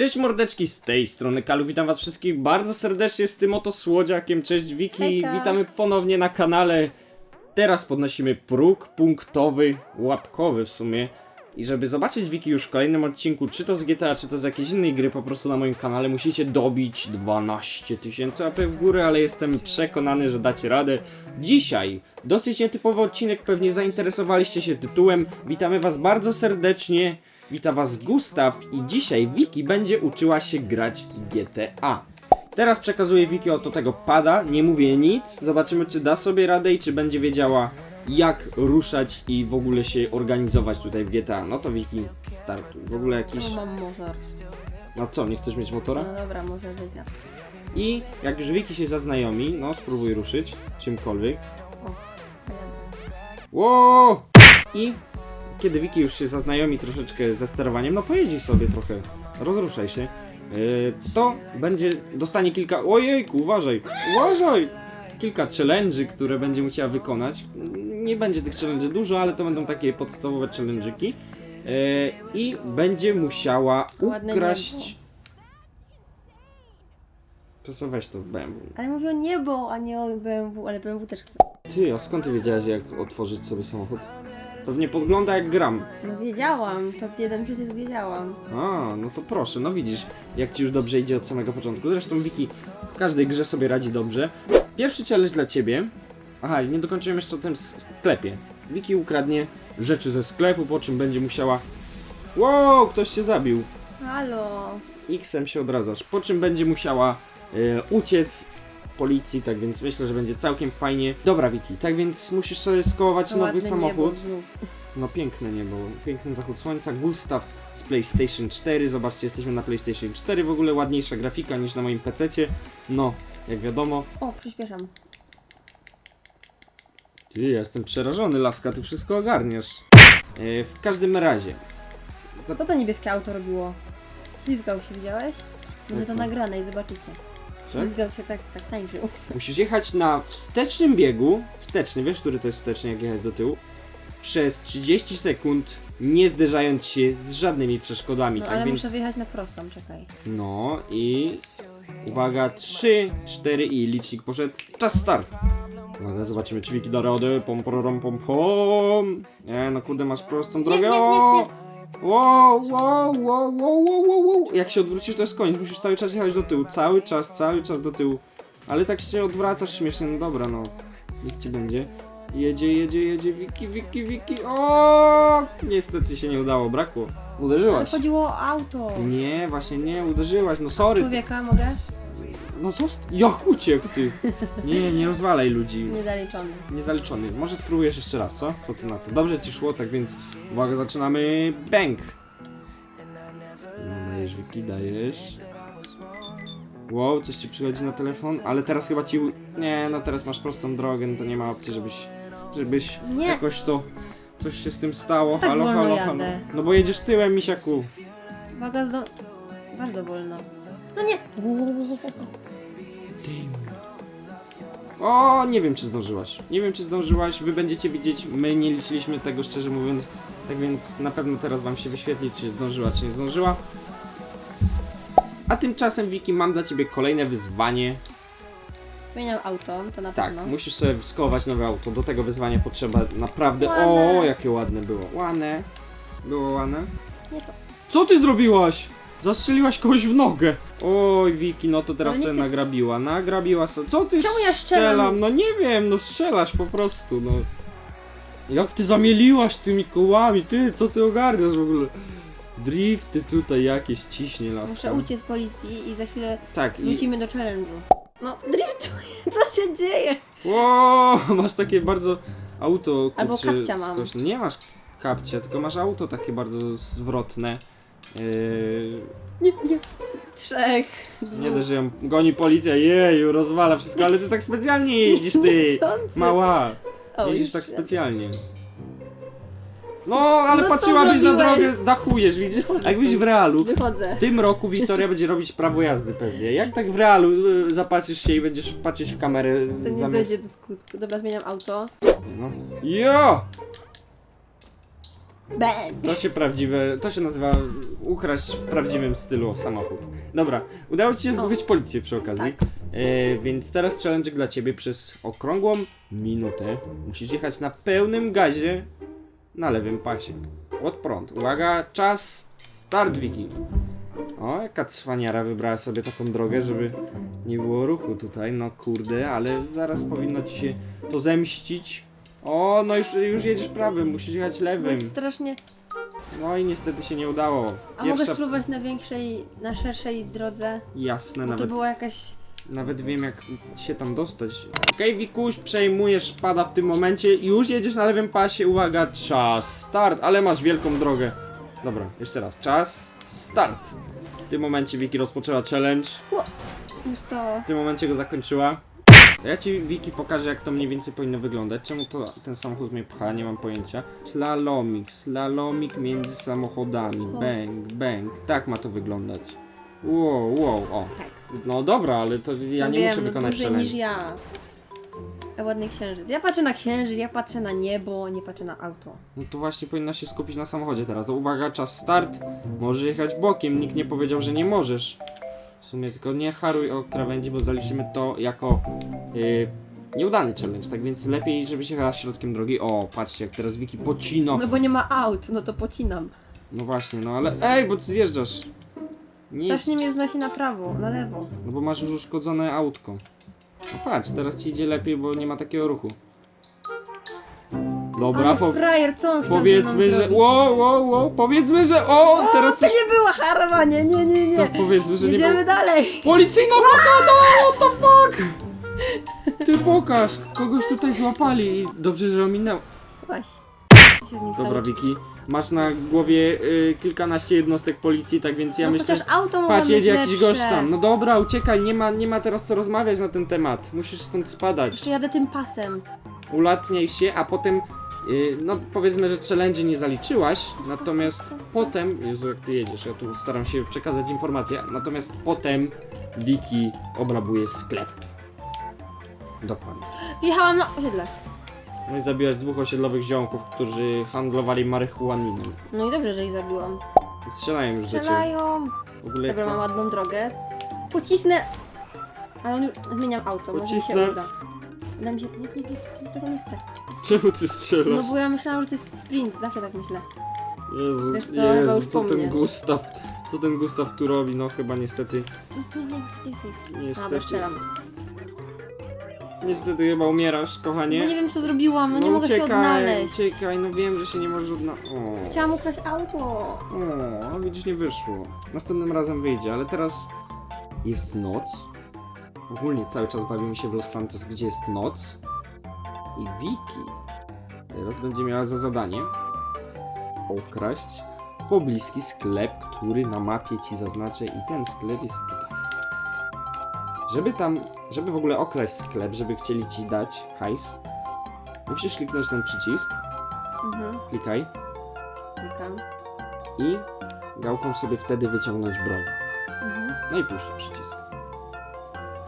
Cześć mordeczki, z tej strony Kalu, witam was wszystkich bardzo serdecznie z tym oto słodziakiem, cześć Wiki, Hejka. witamy ponownie na kanale. Teraz podnosimy próg punktowy, łapkowy w sumie. I żeby zobaczyć Wiki już w kolejnym odcinku, czy to z GTA, czy to z jakiejś innej gry po prostu na moim kanale, musicie dobić 12 tysięcy AP w górę, ale jestem przekonany, że dacie radę. Dzisiaj dosyć nietypowy odcinek, pewnie zainteresowaliście się tytułem. Witamy was bardzo serdecznie. Wita was Gustaw i dzisiaj Wiki będzie uczyła się grać GTA. Teraz przekazuję Wiki oto tego pada, nie mówię nic, zobaczymy czy da sobie radę i czy będzie wiedziała jak ruszać i w ogóle się organizować tutaj w GTA. No to Wiki, startuj. W ogóle jakiś... No mam motor. No co, nie chcesz mieć motora? No dobra, może być. no. I jak już Wiki się zaznajomi, no spróbuj ruszyć czymkolwiek. Wow! I kiedy Wiki już się zaznajomi troszeczkę ze sterowaniem, no pojeździ sobie trochę, rozruszaj się, yy, to będzie, dostanie kilka, ojejku, uważaj, uważaj! Kilka challenge'y, które będzie musiała wykonać. Nie będzie tych challenge'y dużo, ale to będą takie podstawowe challenge'yki. Yy, I będzie musiała Ładne ukraść... To co weź to w BMW. Ale mówię o niebo, a nie o BMW, ale BMW też chce. Ty, a skąd ty wiedziałeś jak otworzyć sobie samochód? To nie podgląda jak gram. No wiedziałam, to jeden przecież wiedziałam. A, no to proszę, no widzisz, jak ci już dobrze idzie od samego początku. Zresztą Wiki w każdej grze sobie radzi dobrze. Pierwszy challenge dla ciebie. Aha, nie dokończyłem jeszcze o tym sklepie. Wiki ukradnie rzeczy ze sklepu, po czym będzie musiała... Wow, ktoś cię zabił. Halo. X-em się odradzasz. Po czym będzie musiała e, uciec policji, tak więc myślę, że będzie całkiem fajnie. Dobra, Wiki, tak więc musisz sobie skołować To nowy ładne samochód. Niebo znów. No piękne niebo, piękny zachód słońca. Gustaw z PlayStation 4. Zobaczcie, jesteśmy na PlayStation 4. W ogóle ładniejsza grafika niż na moim PC-cie. No, jak wiadomo. O, przyspieszam. Ty, ja jestem przerażony, laska, ty wszystko ogarniasz. E, w każdym razie. Co to niebieskie auto robiło? Ślizgał się, widziałeś? Będzie to? nagrane i zobaczycie. Tak? Się tak, tak tańczył. Musisz jechać na wstecznym biegu. Wsteczny, wiesz, który to jest wsteczny, jak jechać do tyłu? Przez 30 sekund, nie zderzając się z żadnymi przeszkodami. No tak ale więc. muszę wyjechać na prostą, czekaj. No i uwaga, 3, 4 i licznik poszedł. Czas start. Uwaga, zobaczymy czy Wiki da radę. Pom, pom, pom, pom. Nie, no kurde, masz prostą drogę. nie, nie, O! Wow, wow, wow, wow, wow, wow, wow. Jak się odwrócisz, to jest koniec. Musisz cały czas jechać do tyłu. Cały czas, cały czas do tyłu. Ale tak się odwracasz śmiesznie. No dobra, no. Niech ci będzie. Jedzie, jedzie, jedzie. Wiki, Wiki, Wiki. O! Niestety się nie udało, brakło. Ale Uderzyłaś. chodziło o auto. Nie, właśnie nie, uderzyłaś, no sorry. Człowieka mogę? No co? Jak uciekł ty? Nie, nie rozwalaj ludzi. Niezaliczony. Niezaliczony. Może spróbujesz jeszcze raz, co? Co ty na to? Dobrze ci szło, tak więc uwaga, zaczynamy. Bang! No dajesz, Wiki, dajesz. Wow, coś ci przychodzi na telefon, ale teraz chyba ci... u- Nie, no teraz masz prostą drogę, no to nie ma opcji, żebyś... Żebyś Nie. jakoś to... Coś się z tym stało. Co tak halo, wolno halo, jadę? halo. No bo jedziesz tyłem, misiaku. Uwaga, zdo... Bardzo wolno. No nie! O, nie wiem czy zdążyłaś. Nie wiem czy zdążyłaś, wy będziecie widzieć, my nie liczyliśmy tego szczerze mówiąc. Tak więc na pewno teraz wam się wyświetli, czy zdążyła, czy nie zdążyła. A tymczasem, Wiki, mam dla ciebie kolejne wyzwanie. Zmieniam auto, to na Tak, pewno. musisz sobie skołować nowe auto. Do tego wyzwania potrzeba naprawdę. Ładne. O, jakie ładne było. Ładne. Było ładne. Nie to. Co ty zrobiłaś? Zastrzeliłaś kogoś w nogę. Oj, Wiki, no to teraz Ale nie sobie chcę- nagrabiła. Nagrabiła sobie. Co ty Czemu ja strzelam? No nie wiem, no strzelasz po prostu, no. Jak ty zamieliłaś tymi kołami, ty, co ty ogarniasz w ogóle? Drifty tutaj jakieś ciśnie laska. Muszę uciec z policji i za chwilę Tak, i... wrócimy do challenge'u. No, driftuję! Co się dzieje? Wow, masz takie bardzo auto, Albo kurczę, kapcia mam. skośne. Nie masz kapcia, tylko masz auto takie bardzo zwrotne. Yy, Nie, nie. Trzech. nie dość, że ją goni policja, jeju, rozwala wszystko, ale ty tak specjalnie jeździsz, ty, mała. O, Jeździsz już tak specjalnie. No, ale No co patrzyłabyś na zrobiłeś? drogę, dachujesz, widzisz? Wychodzę Jakbyś stąd. w realu. Wychodzę. W tym roku Wiktoria będzie robić prawo jazdy pewnie. Jak tak w realu y, zapatrzysz się i będziesz patrzeć w kamerę To nie zamiast... będzie do skutku. Dobra, zmieniam auto. No. Jo! To się prawdziwe, to się nazywa ukraść w prawdziwym stylu samochód. Dobra, udało ci się zgubić policję przy okazji. E, więc teraz challenge dla ciebie przez okrągłą minutę. Musisz jechać na pełnym gazie na lewym pasie. Od prąd. Uwaga, czas, start Wiki. O, jaka cwaniara wybrała sobie taką drogę, żeby nie było ruchu tutaj. No kurde, ale zaraz powinno ci się to zemścić. O, no już, już jedziesz prawym, musisz jechać To lewym. jest strasznie... No i niestety się nie udało. A mogę Pierwsza spróbować na większej, na szerszej drodze? jasne, Bo to nawet, była jakaś... nawet wiem jak się tam dostać. Okej, Wikuś, przejmujesz pada w tym momencie. Już jedziesz na lewym pasie, uwaga, czas, start, ale masz wielką drogę. Dobra, jeszcze raz, czas, start. W tym momencie Wiki rozpoczęła challenge, Wiesz co? w tym momencie go zakończyła. To ja ci Wiki pokażę jak to mniej więcej powinno wyglądać. Czemu to ten samochód mnie pcha, nie mam pojęcia. Slalomik, slalomik między samochodami. Bang, bang. Tak ma to wyglądać. Wow, wow, o. Tak. No dobra, ale to ja no nie wiem, muszę no wykonać dłużej challenge. niż ja. A ładny księżyc. Ja patrzę na księżyc, ja patrzę na niebo, nie patrzę na auto. No to właśnie powinna się skupić na samochodzie teraz. Uwaga, czas start. Możesz jechać bokiem, nikt nie powiedział, że nie możesz. W sumie tylko nie haruj o krawędzi, bo zaliczymy to jako yy, nieudany challenge, tak więc lepiej, żebyś jechała środkiem drogi. O, patrzcie, jak teraz Wiki pocino. No bo nie ma aut, no to pocinam. No właśnie, no ale ej, bo ty zjeżdżasz. Nie, Strasznie mnie znosi na prawo, na lewo. no bo masz już uszkodzone autko. No patrz, teraz ci idzie lepiej, bo nie ma takiego ruchu. Dobra, Ale po, frajer, co on chciał powiedzmy, że... Wow, wow, wow, powiedzmy, że... O, O, teraz to nie była harowanie, nie, nie, nie. To powiedzmy, że nie Jedziemy było... dalej. Policyjna blokada! What the fuck? Ty pokaż, kogoś tutaj złapali i dobrze, że ominęło. Właśnie. Się z nim Dobra, Wiki, masz na głowie y, kilkanaście jednostek policji, tak więc ja no myślę, chociaż auto mogło Patrz, jedzie jakiś lepsze. gość tam. No dobra, uciekaj, nie ma, nie ma teraz co rozmawiać na ten temat. Musisz stąd spadać. Jeszcze jadę tym pasem. Ulatniaj się, a potem. Yy, no powiedzmy, że challenge nie zaliczyłaś, natomiast potem. Jezu, jak ty jedziesz, ja tu staram się przekazać informację. Natomiast potem Wiki obrabuje sklep. Dokładnie. Wjechałam na osiedle. No i zabiłaś dwóch osiedlowych ziomków, którzy handlowali marihuaninem. No i dobrze, że ich zabiłam. I strzelają już. Strzelają. W ogóle Dobra, jak mam ładną drogę. Pocisnę. Ale on już... Zmieniam auto, może mi się Pocisnę. uda. Uda mi się... Nie, nie, nie, tego nie chcę. Czemu ty No strzelasz? bo ja myślałam, że to jest sprint, zawsze tak myślę. Jezu, Wiesz co, chyba Jezu, już co po ten mnie. Gustaw, co ten Gustaw tu robi? No chyba niestety, Nie, nie, nie, nie, nie. Dobra, niestety, strzelam. niestety chyba umierasz, Bo kochanie. nie wiem co zrobiłam, no, nie mogę się uciekaj, odnaleźć. uciekaj, no wiem, że się nie możesz odnaleźć. Chciałam ukraść auto. o, no widzisz, nie wyszło. Następnym razem wyjdzie, ale teraz jest noc. Ogólnie cały czas bawimy się w Los Santos, gdzie jest noc. I Vicky teraz będzie miała za zadanie okraść pobliski sklep, który na mapie ci zaznaczę i ten sklep jest tutaj. Żeby tam, żeby w ogóle okraść sklep, żeby chcieli ci dać hajs, musisz kliknąć ten przycisk, Mhm, klikaj klikam. i gałką sobie wtedy wyciągnąć broń. Mhm. No i puść przycisk.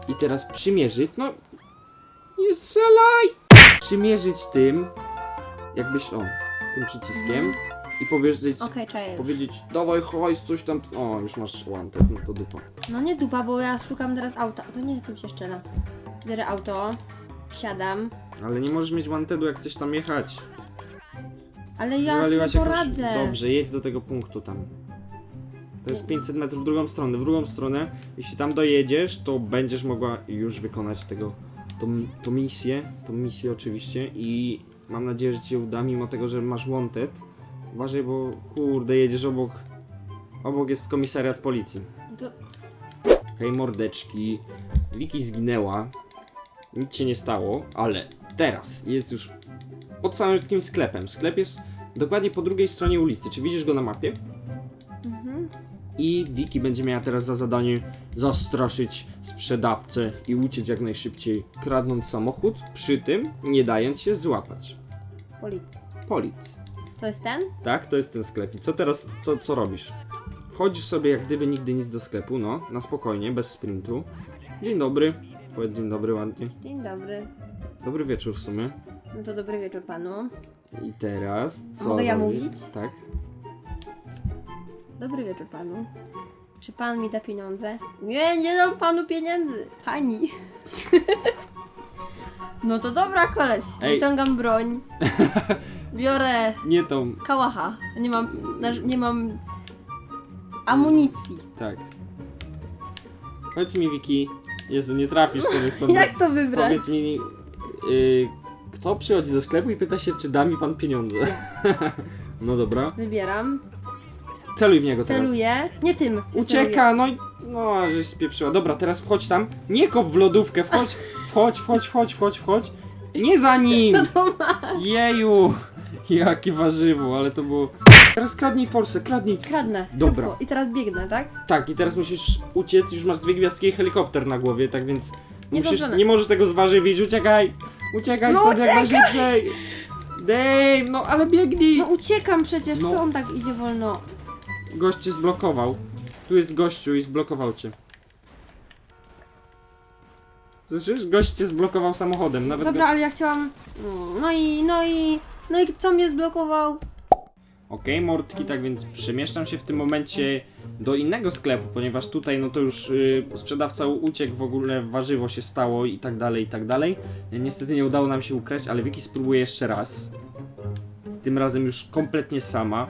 I teraz przymierzyć, no nie strzelaj! Przymierzyć tym, jakbyś, o, tym przyciskiem i powiedzieć, Okej, czaję już. powiedzieć, dawaj hajs, coś tam, o, już masz wanted, no to dupa. No nie dupa, bo ja szukam teraz auta. To nie, tym się szczela. Biorę auto, wsiadam, Ale nie możesz mieć wantedu, jak chcesz tam jechać. ale ja sobie Wywaliłaś jakąś- poradzę. Dobrze, jedź do tego punktu tam. To jest 500 metrów w drugą stronę. W drugą stronę, jeśli tam dojedziesz, to będziesz mogła już wykonać tego, tą, tą misję, tą misję oczywiście i mam nadzieję, że ci uda, mimo tego, że masz wanted. Uważaj, bo kurde, jedziesz obok, obok jest komisariat policji. To... Okej, mordeczki. Wiki zginęła. Nic się nie stało, ale teraz jest już pod samym takim sklepem. Sklep jest dokładnie po drugiej stronie ulicy. Czy widzisz go na mapie? I Wiki będzie miała teraz za zadanie zastraszyć sprzedawcę i uciec jak najszybciej, kradnąc samochód, przy tym nie dając się złapać. Policja. Polic. To jest ten? Tak, to jest ten sklep. I co teraz, co, co robisz? Wchodzisz sobie jak gdyby nigdy nic do sklepu, no, na spokojnie, bez sprintu. Dzień dobry. Powiedz dzień dobry ładnie. Dzień dobry. Dobry wieczór w sumie. No to dobry wieczór panu. I teraz co? mogę ja mówić? Tak. Dobry wieczór panu. Czy pan mi da pieniądze? Nie, nie dam panu pieniędzy. Pani. no to dobra, koleś. Ej. Wyciągam broń. Biorę Nie tą. kałacha. Nie mam, naż- nie mam amunicji. Tak. Powiedz mi, Wiki. Jezu, nie trafisz sobie w to. Jak to wybrać? Powiedz mi, y, kto przychodzi do sklepu i pyta się, czy da mi pan pieniądze? no dobra. Wybieram. Celuj w niego teraz. Celuję. Nie tym. Ucieka, no i... No, żeś spieprzyła. Dobra, teraz wchodź tam. Nie kop w lodówkę, wchodź, wchodź, wchodź, wchodź, wchodź, wchodź. Nie za nim! Jeju! Jakie warzywo, ale to było... Teraz kradnij forsę, kradnij. Kradnę. Dobra. Szybko. I teraz biegnę, tak? Tak, i teraz musisz uciec, już masz dwie gwiazdki i helikopter na głowie, tak więc... Musisz, Niedobrze. nie możesz tego zważywić, uciekaj! Uciekaj No stąd jak najszybciej! Dave, no ale biegnij! No uciekam przecież, No. co on tak idzie wolno? Gość cię zblokował. Tu jest gościu i zblokował cię. Słyszysz? Gość cię zblokował samochodem, nawet Dobra, ale ja chciałam... No, No i, no i... No i co mnie zblokował? Okej, mordki, tak więc przemieszczam się w tym momencie do innego sklepu, ponieważ tutaj no to już y, sprzedawca uciekł, w ogóle warzywo się stało i tak dalej, i tak dalej. Niestety nie udało nam się ukraść, ale Wiki spróbuje jeszcze raz. Tym razem już kompletnie sama.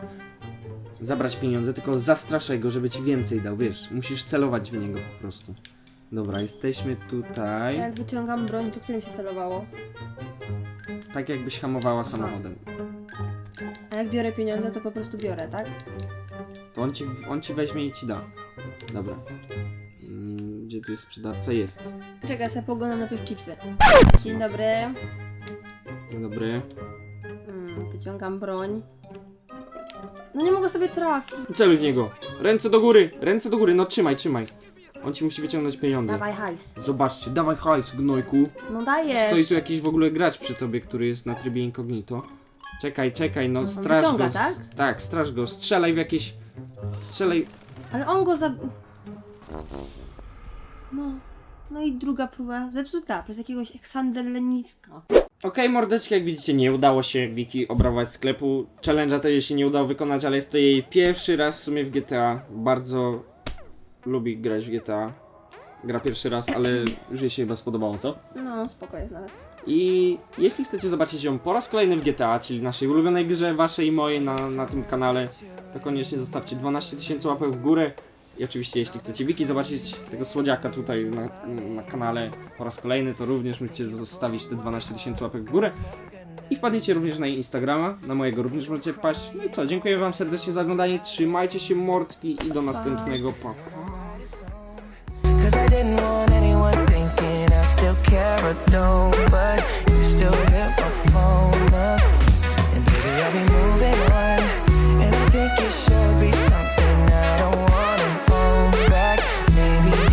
Zabrać pieniądze, tylko zastraszaj go, żeby ci więcej dał, wiesz, musisz celować w niego po prostu. Dobra, jesteśmy tutaj, Jak wyciągam broń, to którym się celowało? tak jakbyś hamowała samochodem. A jak biorę pieniądze, to po prostu biorę, tak? To on ci, on ci weźmie i ci da. Dobra. Mm, Gdzie tu jest sprzedawca? Jest. Czekaj, ja sobie poglądam najpierw chipsy. Dzień dobry. Dzień dobry. Mm, wyciągam broń. No nie mogę sobie trafić. Celuj w niego. Ręce do góry, ręce do góry, no trzymaj, trzymaj. On ci musi wyciągnąć pieniądze. Dawaj hajs. Zobaczcie, dawaj hajs, gnojku. No dajesz. Stoi tu jakiś w ogóle gracz przy tobie, który jest na trybie incognito. Czekaj, czekaj, no straż wyciąga, go. tak? s- Tak, straż go, strzelaj w jakieś... Strzelaj... Ale on go za... No. No i druga próba zepsuta przez jakiegoś Eksander Leniska. Okej, mordeczki, jak widzicie, nie udało się Wiki obrabować sklepu. Challenge'a to jej się nie udało wykonać, ale jest to jej pierwszy raz w sumie w GTA. Bardzo lubi grać w GTA. Gra pierwszy raz, ale już jej się chyba spodobało, co? No, spoko jest nawet. I jeśli chcecie zobaczyć ją po raz kolejny w GTA, czyli naszej ulubionej grze, waszej i mojej na, na tym kanale, to koniecznie zostawcie 12 tysięcy łapek w górę. I oczywiście jeśli chcecie wiki zobaczyć tego słodziaka tutaj na, na kanale po raz kolejny, to również możecie zostawić te 12 tysięcy łapek w górę. I wpadnijcie również na jej Instagrama, na mojego również możecie wpaść. No i co, dziękuję wam serdecznie za oglądanie, trzymajcie się mordki i do następnego, pa! pa.